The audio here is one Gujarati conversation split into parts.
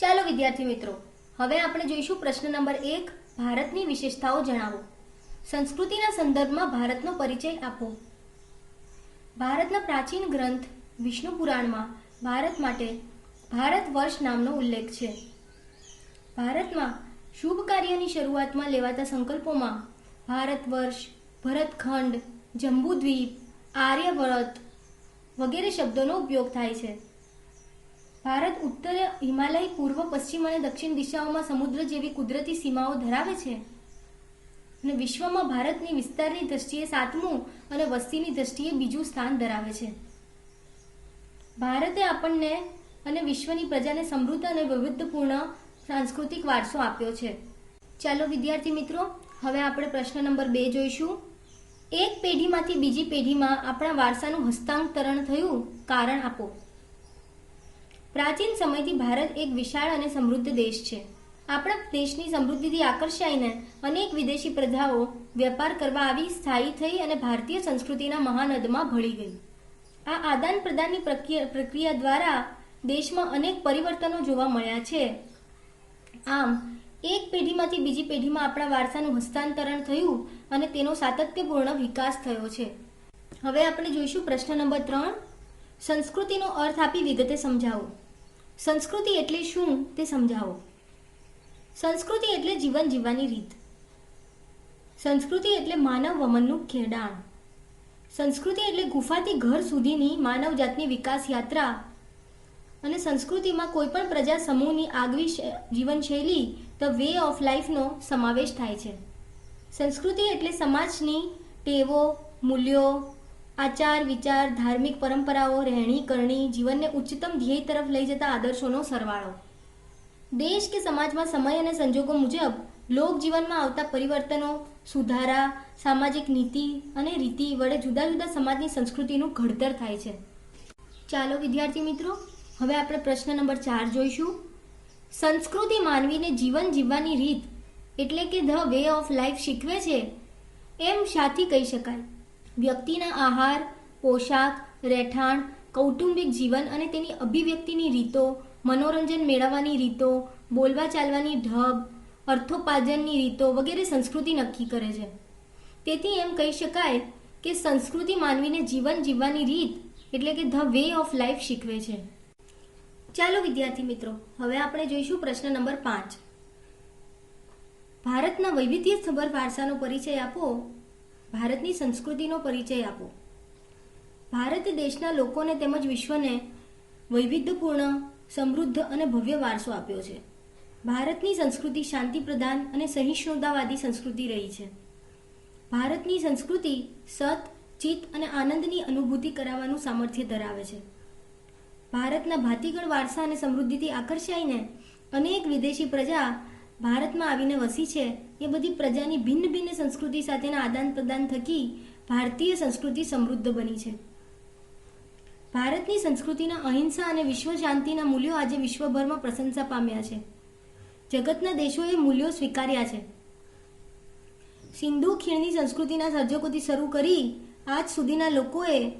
ચાલો વિદ્યાર્થી મિત્રો, હવે આપણે જોઈશું પ્રશ્ન નંબર એક, ભારતની વિશેષતાઓ જણાવો. સંસ્કૃતિના સંદર્ભમાં ભારતનો પરિચય આપો. ભારતના પ્રાચીન ગ્રંથ વિષ્ણુ પુરાણમાં ભારત માટે ભારત વર્ષ નામનો ઉલ્લેખ છે. ભારતમાં શુભ કાર્યની શરૂઆતમાં લેવાતા સંકલ્પોમાં ભારત વર્ષ, ભરતખંડ, જંબુદ્વીપ, આર્યવ્રત વગેરે શબ્દોનો ઉપયોગ થાય છે. ભારત ઉત્તરે હિમાલય, પૂર્વ, પશ્ચિમ અને દક્ષિણ દિશાઓમાં સમુદ્ર જેવી કુદરતી સીમાઓ ધરાવે છે. અને વિશ્વમાં ભારતની વિસ્તારની દ્રષ્ટિએ સાતમું અને વસ્તીની દ્રષ્ટિએ બીજું સ્થાન ધરાવે છે. ભારતે આપણને અને વિશ્વની પ્રજાને સમૃદ્ધ અને વૈવિધ્યપૂર્ણ સાંસ્કૃતિક વારસો આપ્યો છે. ચાલો, વિદ્યાર્થી મિત્રો, હવે આપણે પ્રશ્ન નંબર બે જોઈશું. એક પેઢીમાંથી બીજી પેઢીમાં આપણા વારસાનું હસ્તાંતરણ થયું, કારણ આપો. પ્રાચીન સમયથી ભારત એક વિશાળ અને સમૃદ્ધ દેશ છે. આપણા દેશની સમૃદ્ધિથી આકર્ષાઈને અનેક વિદેશી પ્રજાઓ વેપાર કરવા આવી સ્થાયી થઈ અને ભારતીય સંસ્કૃતિના મહાનદમાં ભળી ગઈ. આ આદાન પ્રદાનની પ્રક્રિયા દ્વારા દેશમાં અનેક પરિવર્તનો જોવા મળ્યા છે. આમ, એક પેઢીમાંથી બીજી પેઢીમાં આપણા વારસાનું હસ્તાંતરણ થયું અને તેનો સાતત્યપૂર્ણ વિકાસ થયો છે. હવે આપણે જોઈશું પ્રશ્ન નંબર ત્રણ. સંસ્કૃતિનો અર્થ આપી વિગતે સમજાવો. સંસ્કૃતિ એટલે શું તે સમજાવો. સંસ્કૃતિ એટલે જીવન જીવવાની રીત. સંસ્કૃતિ એટલે માનવ વમનનું ખેડાણ સંસ્કૃતિ એટલે ગુફાથી ઘર સુધીની માનવજાતની વિકાસ યાત્રા. અને સંસ્કૃતિમાં કોઈ પણ પ્રજા સમૂહની આગવી જીવનશૈલી, ધ વે ઓફ લાઈફનો સમાવેશ થાય છે. સંસ્કૃતિ એટલે સમાજની ટેવો, મૂલ્યો આચાર, વિચાર, ધાર્મિક પરંપરાઓ, રહેણી, કરણી, જીવનને ઉચ્ચતમ ધ્યેય તરફ લઈ જતા આદર્શોનો સરવાળો. દેશ કે સમાજમાં સમય અને સંજોગો મુજબ લોકજીવનમાં આવતા પરિવર્તનો, સુધારા, સામાજિક નીતિ અને રીતિ વડે જુદા જુદા સમાજની સંસ્કૃતિનું ઘડતર થાય છે. ચાલો, વિદ્યાર્થી મિત્રો, હવે આપણે પ્રશ્ન નંબર ચાર જોઈશું. સંસ્કૃતિ માનવીને જીવન જીવવાની રીત એટલે કે ધ વે ઓફ લાઈફ શીખવે છે, એમ શાથી કહી શકાય. વ્યક્તિના આહાર, પોશાક, રહેઠાણ, કૌટુંબિક જીવન અને તેની અભિવ્યક્તિની રીતો, મનોરંજન મેળવવાની રીતો, બોલવા ચાલવાની ઢબ, અર્થોપાર્જનની રીતો વગેરે સંસ્કૃતિ નક્કી કરે છે. તેથી એમ કહી શકાય કે સંસ્કૃતિ માનવીને જીવન જીવવાની રીત એટલે કે ધ વે ઓફ લાઈફ શીખવે છે. ચાલો વિદ્યાર્થી મિત્રો, હવે આપણે જોઈશું પ્રશ્ન નંબર પાંચ. ભારતના વૈવિધ્યસભર વારસાનો પરિચય આપો. ભારતની સંસ્કૃતિનો પરિચય આપો. ભારત દેશના લોકોને તેમજ વિશ્વને વૈવિધ્યપૂર્ણ, સમૃદ્ધ અને ભવ્ય વારસો આપ્યો છે. ભારતની સંસ્કૃતિ શાંતિ પ્રધાન અને સહિષ્ણુતાવાદી સંસ્કૃતિ રહી છે. ભારતની સંસ્કૃતિ સત, ચિત્ત અને આનંદની અનુભૂતિ કરાવવાનું સામર્થ્ય ધરાવે છે. ભારતના ભાતીગળ વારસા અને સમૃદ્ધિથી આકર્ષાઈને અનેક વિદેશી પ્રજા ભારતમાં આવીને વસી છે, એ બધી પ્રજાની ભિન્ન ભિન્ન સંસ્કૃતિ સાથેના આદાન પ્રદાન થકી ભારતીય સંસ્કૃતિ સમૃદ્ધ બની છે. ભારતની સંસ્કૃતિના અહિંસા અને વિશ્વ શાંતિના મૂલ્યો આજે વિશ્વભરમાં પ્રશંસા પામ્યા છે. જગતના દેશોએ મૂલ્યો સ્વીકાર્યા છે. સિંધુ ખીણની સંસ્કૃતિના સર્જકોથી શરૂ કરી આજ સુધીના લોકોએ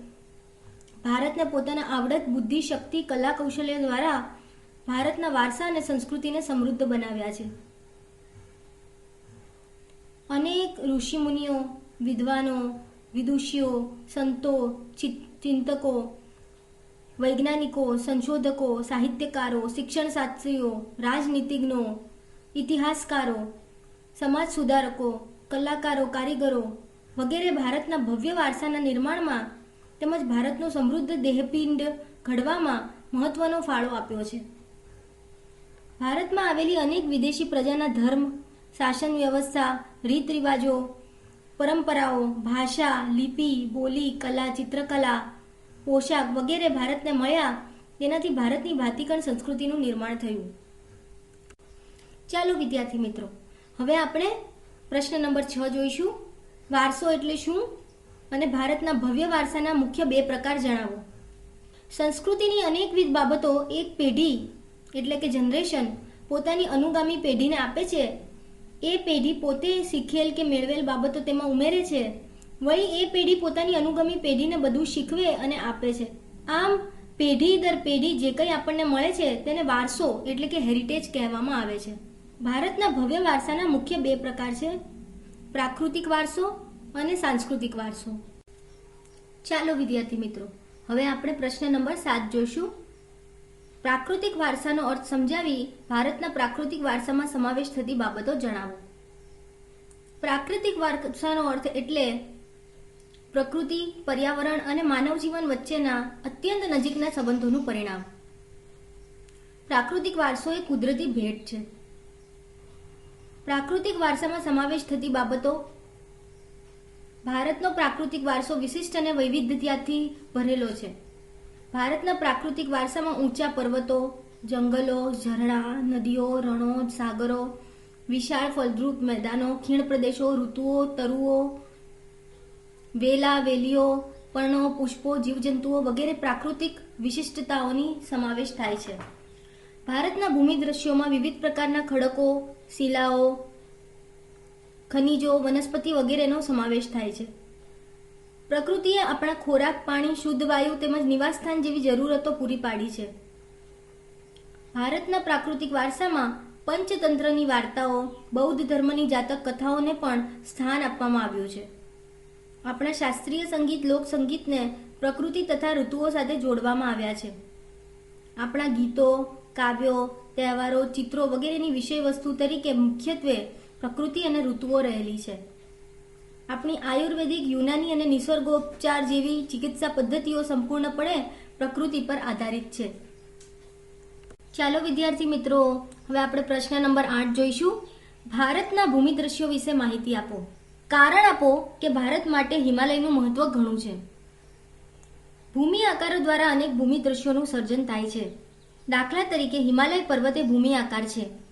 ભારતને પોતાના આવડત, બુદ્ધિ, શક્તિ, કલા કૌશલ્ય દ્વારા ભારતના વારસા અને સંસ્કૃતિને સમૃદ્ધ બનાવ્યા છે. અનેક ઋષિમુનિઓ, વિદ્વાનો, વિદુષીઓ, સંતો ચિંતકો, વૈજ્ઞાનિકો, સંશોધકો, સાહિત્યકારો, શિક્ષણશાસ્ત્રીઓ, રાજનીતિજ્ઞો, ઇતિહાસકારો સમાજ સુધારકો કલાકારો, કારીગરો વગેરે ભારતના ભવ્ય વારસાના નિર્માણમાં તેમજ ભારતનો સમૃદ્ધ દેહપિંડ ઘડવામાં મહત્વનો ફાળો આપ્યો છે. ભારતમાં આવેલી અનેક વિદેશી પ્રજાના ધર્મ શાસન વ્યવસ્થા રીત રિવાજો પરંપરાઓ, ભાષા, લિપિ, બોલી, કલા, ચિત્રકલા, પોશાક વગેરે ભારતને મળ્યા તેનાથી ભારતની ભાતીકણ સંસ્કૃતિનું નિર્માણ થયું. ચાલો વિદ્યાર્થી મિત્રો, હવે આપણે પ્રશ્ન નંબર છ જોઈશું. વારસો એટલે શું? અને ભારતના ભવ્ય વારસાના મુખ્ય બે પ્રકાર જણાવો. સંસ્કૃતિની અનેકવિધ બાબતો એક પેઢી, એટલે કે જનરેશન પોતાની અનુગામી પેઢીને આપે છે. એ પેઢી પોતે શીખેલ કે મેળવેલ બાબતો તેમાં ઉમેરે છે? વળી એ પેઢી પોતાની અનુગમી પેઢીને બધું શીખવે અને આપે છે. આમ, પેઢી દર પેઢી જે કંઈ આપણને મળે છે તેને વારસો એટલે કે હેરિટેજ કહેવામાં આવે છે. ભારતના ભવ્ય વારસાના મુખ્ય બે પ્રકાર છે. પ્રાકૃતિક વારસો અને સાંસ્કૃતિક વારસો. ચાલો વિદ્યાર્થી મિત્રો, હવે આપણે પ્રશ્ન નંબર સાત જોઈશું. પ્રાકૃતિક વારસાનો અર્થ સમજાવી ભારતના પ્રાકૃતિક વારસામાં સમાવેશ થતી બાબતો જણાવો. પ્રાકૃતિક વારસાનો અર્થ એટલે પ્રકૃતિ, પર્યાવરણ અને માનવ જીવન વચ્ચેના અત્યંત નજીકના સંબંધોનું પરિણામ. પ્રાકૃતિક વારસો એ કુદરતી ભેટ છે. પ્રાકૃતિક વારસામાં સમાવેશ થતી બાબતો ભારતનો પ્રાકૃતિક વારસો વિશિષ્ટ અને વૈવિધ્યતાથી ભરેલો છે. ભારતના પ્રાકૃતિક વારસામાં ઊંચા પર્વતો, જંગલો, ઝરણા, નદીઓ, રણો, સાગરો, વિશાળ ફળદ્રુપ મેદાનો, ખીણ પ્રદેશો, ઋતુઓ, તરુઓ, વેલા, વેલીઓ, પર્ણો, પુષ્પો, જીવજંતુઓ વગેરે પ્રાકૃતિક વિશિષ્ટતાઓની સમાવેશ થાય છે. ભારતના ભૂમિ દ્રશ્યોમાં વિવિધ પ્રકારના ખડકો, શિલાઓ, ખનિજો, વનસ્પતિ વગેરેનો સમાવેશ થાય છે. પ્રકૃતિએ આપણા ખોરાક, પાણી, શુદ્ધ વાયુ તેમજ નિવાસસ્થાન જેવી જરૂરતો પૂરી પાડી છે. ભારતના પ્રાકૃતિક વારસામાં પંચતંત્રની વાર્તાઓ, બૌદ્ધ ધર્મની જાતક કથાઓને પણ સ્થાન આપવામાં આવ્યું છે. આપણા શાસ્ત્રીય સંગીત, લોક સંગીતને પ્રકૃતિ તથા ઋતુઓ સાથે જોડવામાં આવ્યા છે. આપણા ગીતો, કાવ્યો, તહેવારો, ચિત્રો વગેરેની વિષય વસ્તુ તરીકે મુખ્યત્વે પ્રકૃતિ અને ઋતુઓ રહેલી છે. આપણી આયુર્વેદિક, યુનાની અને નિસર્ગોપચાર જેવી ચિકિત્સા પદ્ધતિઓ સંપૂર્ણપણે પ્રકૃતિ પર આધારિત છે. ચાલો વિદ્યાર્થી મિત્રો, હવે આપણે પ્રશ્ન નંબર આઠ જોઈશું. ભારતના ભૂમિ દ્રશ્યો વિશે માહિતી આપો. કારણ આપો કે ભારત માટે હિમાલયનું મહત્વ ઘણું છે. ભૂમિ આકારો દ્વારા અનેક ભૂમિ દ્રશ્યોનું સર્જન થાય છે. દાખલા તરીકે હિમાલય પર્વત એ ભૂમિ આકાર છે.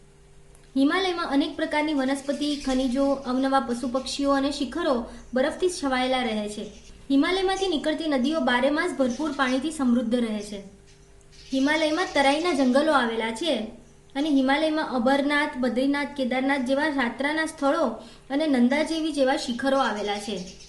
હિમાલયમાં અનેક પ્રકારની વનસ્પતિ, ખનિજો, અવનવા પશુ પક્ષીઓ અને શિખરો બરફથી છવાયેલા રહે છે. હિમાલયમાંથી નીકળતી નદીઓ બારેમાસ ભરપૂર પાણીથી સમૃદ્ધ રહે છે. હિમાલયમાં તરાઈના જંગલો આવેલા છે અને હિમાલયમાં અબરનાથ બદ્રીનાથ, કેદારનાથ જેવા યાત્રાના સ્થળો અને નંદા જેવી જેવા શિખરો આવેલા છે.